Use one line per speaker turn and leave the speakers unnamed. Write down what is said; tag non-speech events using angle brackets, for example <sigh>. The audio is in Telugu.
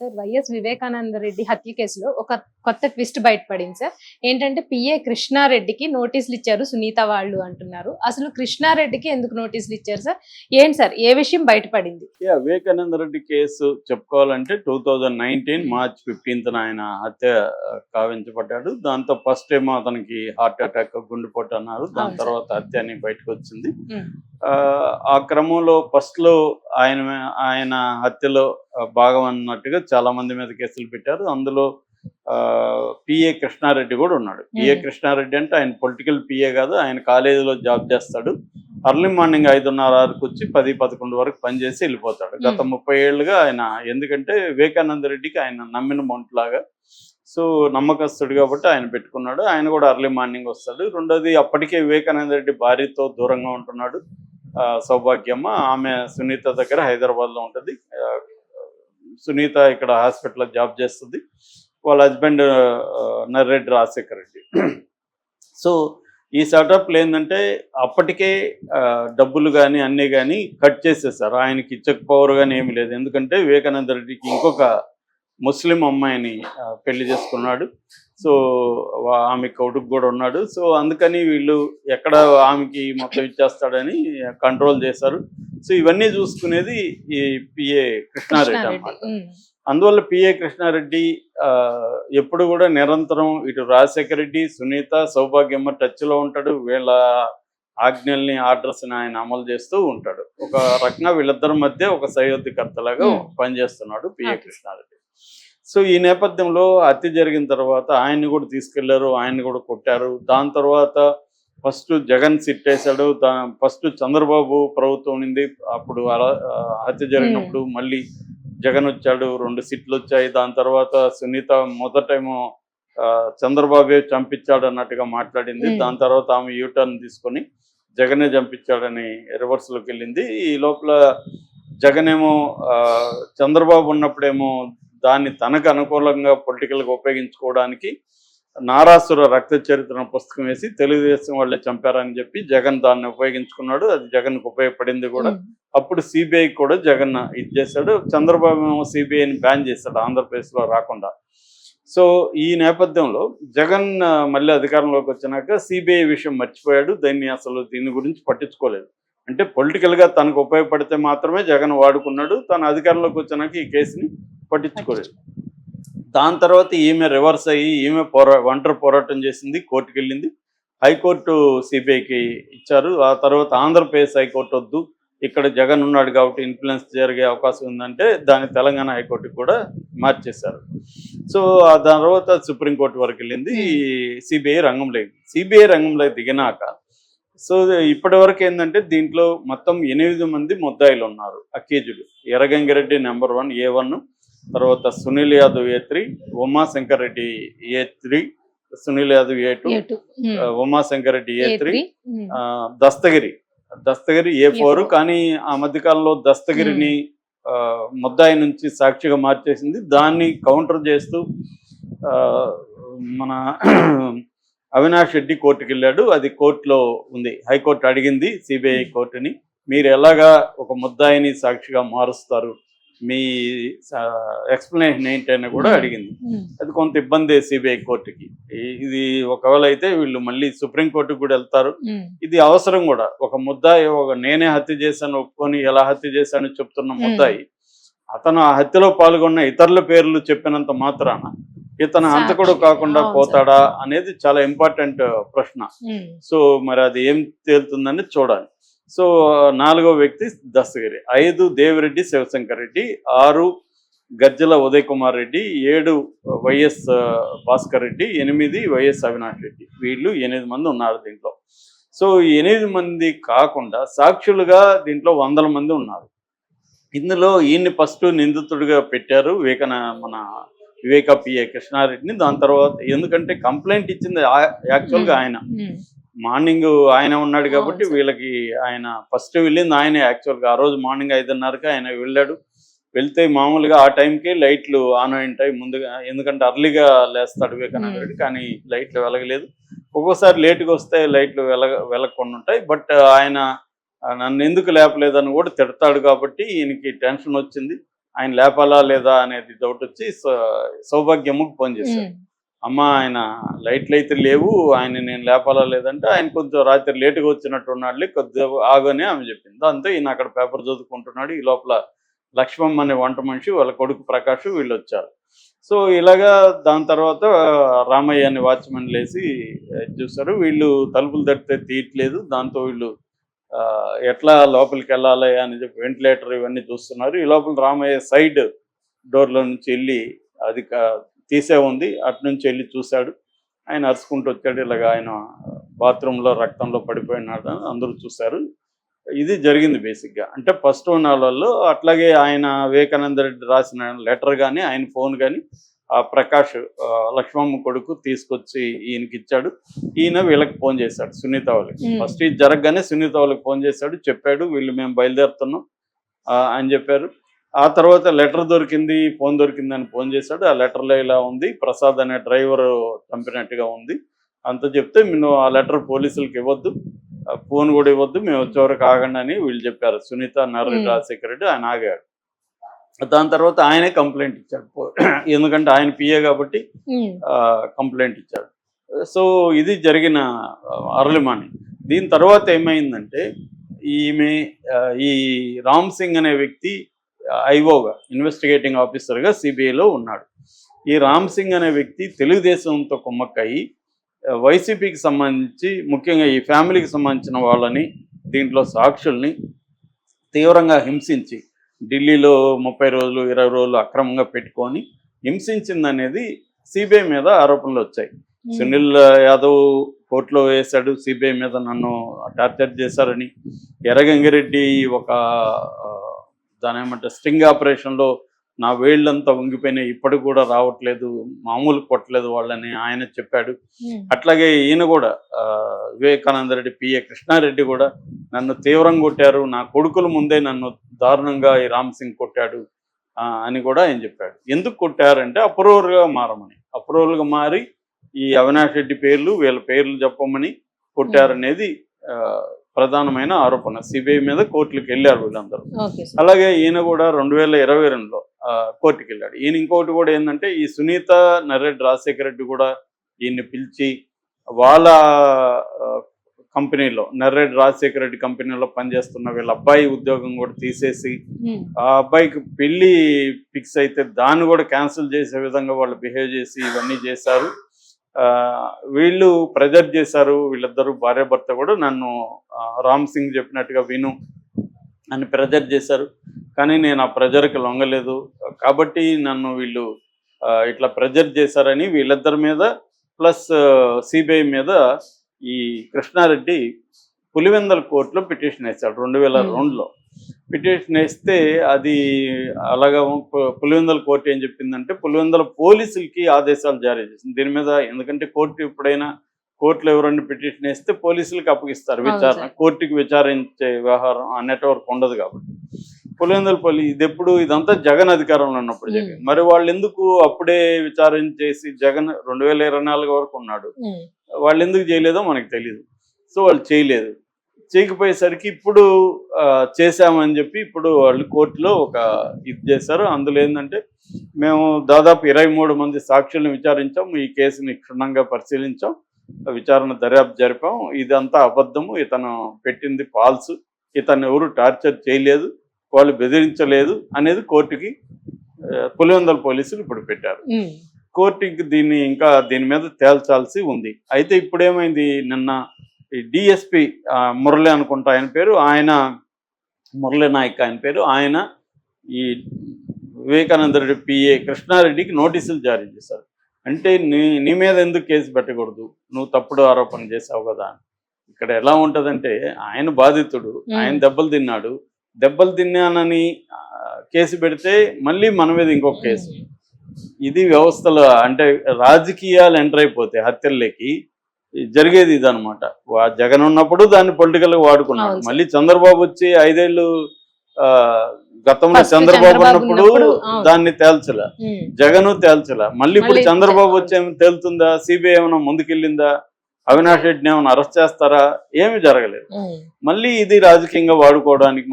సార్ వైఎస్ వివేకానంద రెడ్డి హత్య కేసులో ఒక కొత్త ట్విస్ట్ బయటపడింది సార్. ఏంటంటే పిఏ కృష్ణారెడ్డికి నోటీసులు ఇచ్చారు సునీత వాళ్ళు అంటున్నారు. అసలు కృష్ణారెడ్డికి ఎందుకు నోటీసులు ఇచ్చారు సార్? ఏంటి సార్ ఏ విషయం బయటపడింది?
వివేకానంద రెడ్డి కేసు చెప్పుకోవాలంటే two thousand nineteen March fifteenth ఆయన హత్య కావించబడ్డాడు. దాంతో ఫస్ట్ ఏమో అతనికి హార్ట్ అటాక్ గుండెపోటు అన్నారు. దాని. తర్వాత హత్య అని బయటకు వచ్చింది ఆ, క్రమంలో ఫస్ట్లో ఆయన ఆయన హత్యలో భాగం అన్నట్టుగా చాలా మంది మీద కేసులు పెట్టారు. అందులో పిఏ కృష్ణారెడ్డి కూడా ఉన్నాడు. పిఏ. కృష్ణారెడ్డి అంటే ఆయన పొలిటికల్ పిఏ కాదు ఆయన కాలేజీలో జాబ్ చేస్తాడు. అర్లీ మార్నింగ్ ఐదున్నర వరకు వచ్చి పది పదకొండు వరకు పనిచేసి వెళ్ళిపోతాడు. గత. ముప్పై ఏళ్ళుగా ఆయన ఎందుకంటే వివేకానంద రెడ్డికి ఆయన నమ్మిన మొంట్లాగా సో నమ్మకస్తుడు కాబట్టి ఆయన పెట్టుకున్నాడు. ఆయన కూడా అర్లీ మార్నింగ్ వస్తాడు. రెండోది అప్పటికే వివేకానంద రెడ్డి భార్యతో దూరంగా ఉంటున్నాడు. ఆ, సౌభాగ్యమ్మ. ఆమె సునీత దగ్గర హైదరాబాద్లో ఉంటుంది. సునీత ఇక్కడ హాస్పిటల్లో జాబ్ చేస్తుంది. వాళ్ళ హస్బెండ్ నర్రెడ్డి రాజశేఖర్ రెడ్డి. సో ఈ సెటప్లు ఏంటంటే అప్పటికే డబ్బులు కానీ అన్నీ కానీ కట్ చేసేసారు. ఆయనకి ఇచ్చకపోవరు కానీ ఏమీ లేదు. ఎందుకంటే వివేకానంద రెడ్డికి ఇంకొక ముస్లిం అమ్మాయిని పెళ్ళి చేసుకున్నాడు. సో ఆమె కొడుకు కూడా ఉన్నాడు. సో అందుకని వీళ్ళు ఎక్కడ ఆమెకి మొత్తం ఇచ్చేస్తాడని కంట్రోల్ చేశారు. సో ఇవన్నీ చూసుకునేది ఈ పిఏ కృష్ణారెడ్డి
ఉమ్,
అందువల్ల పిఏ కృష్ణారెడ్డి ఎప్పుడు కూడా నిరంతరం ఇటు రాజశేఖర రెడ్డి సునీత సౌభాగ్యమ్మ టచ్లో ఉంటాడు. వీళ్ళ ఆజ్ఞల్ని ఆర్డర్స్ని ఆయన అమలు చేస్తూ ఉంటాడు. ఒక రకంగా వీళ్ళిద్దరి మధ్య ఒక సయోధ్యకర్తలాగా. పనిచేస్తున్నాడు పిఏ. కృష్ణారెడ్డి. సో ఈ నేపథ్యంలో హత్య జరిగిన తర్వాత ఆయన్ని కూడా తీసుకెళ్ళారు ఆయన్ని కూడా కొట్టారు. దాని తర్వాత ఫస్ట్ జగన్ సిట్ వేశాడు ఫస్ట్ చంద్రబాబు ప్రభుత్వం ఉంది అప్పుడు అలా హత్య జరిగినప్పుడు మళ్ళీ జగన్ వచ్చాడు రెండు సీట్లు వచ్చాయి. దాని తర్వాత సునీత మొదటేమో చంద్రబాబే చంపించాడు అన్నట్టుగా మాట్లాడింది. దాని తర్వాత ఆమె యూటర్న్ తీసుకొని జగనే చంపించాడని రివర్స్లోకి వెళ్ళింది. ఈ లోపల జగన్ ఏమో చంద్రబాబు ఉన్నప్పుడేమో దాన్ని తనకు అనుకూలంగా పొలిటికల్గా ఉపయోగించుకోవడానికి నారాసుర రక్త చరిత్ర పుస్తకం వేసి తెలుగుదేశం వాళ్ళే చంపారని చెప్పి జగన్ దాన్ని ఉపయోగించుకున్నాడు. అది జగన్కు ఉపయోగపడింది కూడా. అప్పుడు సిబిఐ కూడా జగన్ ఇది చేశాడు. చంద్రబాబు సిబిఐని బ్యాన్ చేశాడు ఆంధ్రప్రదేశ్లో రాకుండా. సో ఈ నేపథ్యంలో జగన్ మళ్ళీ అధికారంలోకి వచ్చినాక సిబిఐ విషయం మర్చిపోయాడు. దాన్ని అసలు దీని గురించి పట్టించుకోలేదు. అంటే పొలిటికల్గా తనకు ఉపయోగపడితే మాత్రమే జగన్ వాడుకున్నాడు. తన అధికారంలోకి వచ్చినాక ఈ కేసుని పట్టించుకోలేదు. దాని తర్వాత ఈమె రివర్స్ అయ్యి ఈమె పోరా ఒంటరి పోరాటం చేసింది కోర్టుకు వెళ్ళింది హైకోర్టు సిబిఐకి ఇచ్చారు. ఆ తర్వాత ఆంధ్రప్రదేశ్ హైకోర్టు వద్దు. ఇక్కడ జగన్ ఉన్నాడు కాబట్టి ఇన్ఫ్లుయెన్స్ జరిగే అవకాశం ఉందంటే దాన్ని తెలంగాణ హైకోర్టుకి కూడా మార్చేశారు. సో ఆ దాని తర్వాత సుప్రీంకోర్టు వరకు వెళ్ళింది. సిబిఐ రంగంలో సిబిఐ రంగంలో దిగినాక సో ఇప్పటి వరకు ఏంటంటే దీంట్లో మొత్తం ఎనిమిది మంది ముద్దాయిలు ఉన్నారు. అకేజులు Erragangireddy number one A one తర్వాత Sunil Yadav A three Umashankar Reddy A three Sunil Yadav A two Umashankar Reddy A three Dastagiri Dastagiri A four. కానీ ఆ మధ్య కాలంలో దస్తగిరిని ముద్దాయి నుంచి సాక్షిగా మార్చేసింది. దాన్ని కౌంటర్ చేస్తూ మన <clears throat> అవినాష్ రెడ్డి కోర్టుకి వెళ్ళాడు. అది కోర్టులో ఉంది. హైకోర్టు అడిగింది సిబిఐ కోర్టుని. మీరు ఎలాగా ఒక ముద్దాయిని సాక్షిగా మారుస్తారు? మీ ఎక్స్ప్లెనేషన్ ఏంటని కూడా. అడిగింది. అది కొంత ఇబ్బంది సిబిఐ కోర్టుకి. ఇది ఒకవేళ అయితే వీళ్ళు మళ్ళీ సుప్రీం కోర్టుకు కూడా వెళ్తారు. ఇది అవసరం కూడా. ఒక ముద్దాయి ఒక నేనే హత్య చేశాను ఒప్పుకొని ఎలా హత్య చేశాను చెప్తున్న ముద్దాయి అతను ఆ హత్యలో పాల్గొన్న ఇతరుల పేర్లు చెప్పినంత మాత్రాన ఇతను హంతకుడు
సాక్షి.
కాకుండా. పోతాడా అనేది చాలా ఇంపార్టెంట్ ప్రశ్న. సో మరి అది ఏం తేలుతుందని చూడాలి. సో నాలుగో వ్యక్తి దస్తగిరి ఐదు దేవిరెడ్డి శివశంకర్ రెడ్డి ఆరు గజ్జల ఉదయ్ కుమార్ రెడ్డి ఏడు వైఎస్ భాస్కర్ రెడ్డి ఎనిమిది వైఎస్ అవినాష్ రెడ్డి వీళ్ళు ఎనిమిది మంది ఉన్నారు దీంట్లో. సో ఈ ఎనిమిది మంది కాకుండా సాక్షులుగా దీంట్లో వందల మంది ఉన్నారు. ఇందులో ఈయన్ని ఫస్ట్ నిందితుడిగా పెట్టారు వివేకన మన వివేక పిఏ కృష్ణారెడ్డిని. దాని తర్వాత ఎందుకంటే కంప్లైంట్ ఇచ్చింది యాక్చువల్గా ఆయన. మార్నింగ్ ఆయన ఉన్నాడు కాబట్టి. వీళ్ళకి ఆయన ఫస్ట్ వెళ్ళింది ఆయనే యాక్చువల్గా ఆ రోజు మార్నింగ్ ఐదున్నరకి ఆయన వెళ్ళాడు. వెళ్తే మామూలుగా ఆ టైంకి లైట్లు ఆన్ అయి ఉంటాయి ముందుగా ఎందుకంటే అర్లీగా లేస్తాడు వివేకానంద. రెడ్డి కానీ లైట్లు వెలగలేదు. ఒక్కోసారి లేటుగా వస్తే లైట్లు వెలగ వెలగకుండా ఉంటాయి. బట్ ఆయన నన్ను ఎందుకు లేపలేదని కూడా తిడతాడు కాబట్టి ఈయనకి టెన్షన్ వచ్చింది. ఆయన లేపాలా లేదా అనేది డౌట్ వచ్చి స- సౌభాగ్యమ్మకు ఫోన్
ఉమ్,
అమ్మ ఆయన లైట్లు అయితే లేవు ఆయన నేను లేపాలా లేదంటే ఆయన కొంచెం రాత్రి లేటుగా వచ్చినట్టు ఉన్నాడు కొద్దిగా ఆగనే ఆమె చెప్పింది. దాంతో ఈయన అక్కడ పేపర్ చదువుకుంటున్నాడు ఈ లోపల లక్ష్మమ్మ అనే వంట మనిషి వాళ్ళ కొడుకు ప్రకాష్ వీళ్ళు వచ్చారు. సో ఇలాగా దాని తర్వాత రామయ్య అనే వాచ్మెన్ లేసి ఆ, చూస్తారు వీళ్ళు తలుపులు తడితే తీయట్లేదు దాంతో వీళ్ళు ఆ, ఎట్లా లోపలికి వెళ్ళాలి అని చెప్పి వెంటిలేటర్ ఇవన్నీ చూస్తున్నారు. ఈ లోపల రామయ్య సైడ్ డోర్లో నుంచి వెళ్ళి అది తీసే ఉంది. అటు నుంచి వెళ్ళి చూశాడు. ఆయన అరుచుకుంటూ వచ్చాడు. ఇలాగ ఆయన బాత్రూంలో రక్తంలో పడిపోయినాడు అని అందరూ చూశారు. ఇది జరిగింది బేసిక్గా అంటే ఫస్ట్ నాళ్ళల్లో అట్లాగే ఆయన వివేకానంద రెడ్డి రాసిన లెటర్ కానీ ఆయన ఫోన్ కానీ ఆ ప్రకాష్ లక్ష్మమ్మ కొడుకు తీసుకొచ్చి ఈయనకి ఇచ్చాడు. ఈయన వీళ్ళకి ఫోన్ చేశాడు. సునీత వాళ్ళకి. ఫస్ట్ ఇది జరగగానే సునీత వాళ్ళకి ఫోన్ చేశాడు. చెప్పాడు వీళ్ళు మేము బయలుదేరుతున్నాం. అని చెప్పారు. ఆ తర్వాత లెటర్ దొరికింది ఫోన్ దొరికిందని ఫోన్ చేశాడు. ఆ లెటర్లో ఇలా ఉంది. ప్రసాద్ అనే డ్రైవర్ చంపినట్టుగా ఉంది. అంత చెప్తే నేను ఆ లెటర్ పోలీసులకు ఇవ్వద్దు. ఫోన్ కూడా ఇవ్వద్దు. మేము వచ్చే వరకు ఆగండి అని వీళ్ళు చెప్పారు. సునీత
Hmm.
రాజశేఖర రెడ్డి ఆయన ఆగాడు. దాని తర్వాత ఆయనే కంప్లైంట్ ఇచ్చాడు. ఎందుకంటే ఆయన పిఏ కాబట్టి కంప్లైంట్ ఇచ్చాడు. సో ఇది జరిగిన అరలిమాని. దీని తర్వాత ఏమైందంటే ఈమె ఈ రామ్ సింగ్ అనే వ్యక్తి ఐఓగా ఇన్వెస్టిగేటింగ్ ఆఫీసర్గా సిబిఐలో ఉన్నాడు. ఈ రామ్ సింగ్ అనే వ్యక్తి తెలుగుదేశంతో కుమ్మక్కయి వైసీపీకి సంబంధించి ముఖ్యంగా ఈ ఫ్యామిలీకి సంబంధించిన వాళ్ళని దీంట్లో సాక్షుల్ని తీవ్రంగా హింసించి ఢిల్లీలో ముప్పై రోజులు ఇరవై రోజులు అక్రమంగా పెట్టుకొని హింసించింది అనేది సిబిఐ మీద ఆరోపణలు వచ్చాయి. సునీల్ యాదవ్ కోర్టులో వేశాడు సిబిఐ మీద నన్ను టార్చర్ చేశారని. ఎర్రగంగిరెడ్డి ఒక దాని ఏమంటే స్టింగ్ ఆపరేషన్లో నా వేళ్ళంతా వంగిపోయినాయి ఇప్పటికి కూడా రావట్లేదు. మామూలు కొట్టలేదు వాళ్ళని ఆయన చెప్పాడు. అట్లాగే ఈయన కూడా వివేకానంద రెడ్డి పిఏ కృష్ణారెడ్డి కూడా నన్ను తీవ్రంగా కొట్టారు. నా కొడుకుల ముందే నన్ను దారుణంగా ఈ రామ్ సింగ్ కొట్టాడు అని కూడా ఆయన చెప్పాడు. ఎందుకు కొట్టారంటే అప్రూవర్గా మారమని. అప్రూవర్గా మారి ఈ అవినాష్ రెడ్డి పేర్లు వీళ్ళ పేర్లు చెప్పమని కొట్టారనేది ఆ, ప్రధానమైన ఆరోపణ. సిబిఐ మీద కోర్టులకు వెళ్ళారు వీళ్ళందరూ. అలాగే ఈయన కూడా రెండు వేల ఇరవై రెండులో కోర్టుకి వెళ్ళాడు ఈయన ఇంకోటి కూడా ఏంటంటే ఈ సునీత నర్రెడ్డి రాజశేఖర రెడ్డి కూడా ఈయన్ని పిలిచి వాళ్ళ కంపెనీలో నర్రెడ్డి రాజశేఖర రెడ్డి కంపెనీలో పనిచేస్తున్న వీళ్ళ అబ్బాయి ఉద్యోగం కూడా తీసేసి ఆ అబ్బాయికి పెళ్ళి ఫిక్స్ అయితే దాన్ని కూడా క్యాన్సిల్ చేసే విధంగా వాళ్ళు బిహేవ్ చేసి ఇవన్నీ చేశారు. వీళ్ళు ప్రెజర్ చేశారు వీళ్ళిద్దరూ భార్యాభర్త కూడా నన్ను రామ్ సింగ్ చెప్పినట్టుగా విను అని ప్రెజర్ చేశారు. కానీ నేను ఆ ప్రెజర్కి లొంగలేదు. కాబట్టి నన్ను వీళ్ళు ఇట్లా ప్రెజర్ చేశారని వీళ్ళిద్దరి మీద ప్లస్ సిబిఐ మీద ఈ కృష్ణారెడ్డి పులివెందల కోర్టులో పిటిషన్ వేశాడు రెండు వేల. రెండులో. పిటిషన్ వేస్తే అది అలాగా పులివెందల కోర్టు ఏం చెప్పిందంటే పులివెందల పోలీసులకి ఆదేశాలు జారీ చేసింది. దీని మీద ఎందుకంటే కోర్టు ఎప్పుడైనా కోర్టులో ఎవరైనా పిటిషన్ వేస్తే పోలీసులకు అప్పగిస్తారు. విచారణ. కోర్టుకి విచారించే వ్యవహారం ఆ నెట్వర్క్ ఉండదు కాబట్టి. పులివెందుల పోలీ ఇది ఎప్పుడు ఇదంతా జగన్ అధికారంలో ఉన్నప్పుడు. జరిగింది. మరి వాళ్ళు ఎందుకు అప్పుడే విచారించేసి జగన్ రెండు వేల ఇరవై నాలుగు వరకు ఉన్నాడు? వాళ్ళు ఎందుకు చేయలేదో మనకు తెలియదు సో వాళ్ళు చేయలేదు. చేయకపోయేసరికి ఇప్పుడు చేశామని చెప్పి ఇప్పుడు వాళ్ళు కోర్టులో ఒక ఇది చేశారు. అందులో ఏంటంటే మేము దాదాపు ఇరవై మూడు మంది సాక్షులను విచారించాం. ఈ కేసుని క్షుణ్ణంగా పరిశీలించాం. విచారణ దర్యాప్తు జరిపాం. ఇదంతా అబద్ధము. ఇతను పెట్టింది ఫాల్స్ ఇతను ఎవరు టార్చర్ చేయలేదు. వాళ్ళు బెదిరించలేదు అనేది కోర్టుకి పులివెందల పోలీసులు ఇప్పుడు పెట్టారు. కోర్టుకి దీన్ని ఇంకా దీని మీద తేల్చాల్సి ఉంది. అయితే ఇప్పుడు ఏమైంది నిన్న ఈ డిఎస్పి మురళి అనుకుంటా ఆయన పేరు. ఆయన మురళి నాయక్ ఆయన పేరు. ఆయన ఈ వివేకానంద రెడ్డి పిఏ కృష్ణారెడ్డికి నోటీసులు జారీ చేశారు. అంటే నీ నీ మీద ఎందుకు కేసు పెట్టకూడదు? నువ్వు తప్పుడు ఆరోపణ చేసావు కదా. ఇక్కడ ఎలా ఉంటదంటే ఆయన బాధితుడు ఆయన దెబ్బలు తిన్నాడు. దెబ్బలు తిన్నానని కేసు పెడితే మళ్ళీ మన మీద ఇంకొక కేసు. ఇది వ్యవస్థలో అంటే రాజకీయాలు ఎంటర్ అయిపోతే హత్యల్లోకి జరిగేది ఇదనమాట జగన్ ఉన్నప్పుడు దాన్ని పొలిటికల్ వాడుకున్నాడు.
అవును సార్.
మళ్ళీ చంద్రబాబు వచ్చి ఐదేళ్ళు ఆ, గతంలో చంద్రబాబు ఉన్నప్పుడు. దాన్ని తేల్చలే. జగన్ తేల్చలే. మళ్ళీ ఇప్పుడు చంద్రబాబు. వచ్చి ఏమైనా తేలుతుందా? సిబిఐ ఏమైనా ముందుకెళ్ళిందా? అవినాష్ రెడ్డిని ఏమైనా అరెస్ట్ చేస్తారా? ఏమీ జరగలేదు. మళ్ళీ ఇది రాజకీయంగా వాడుకోవడానికి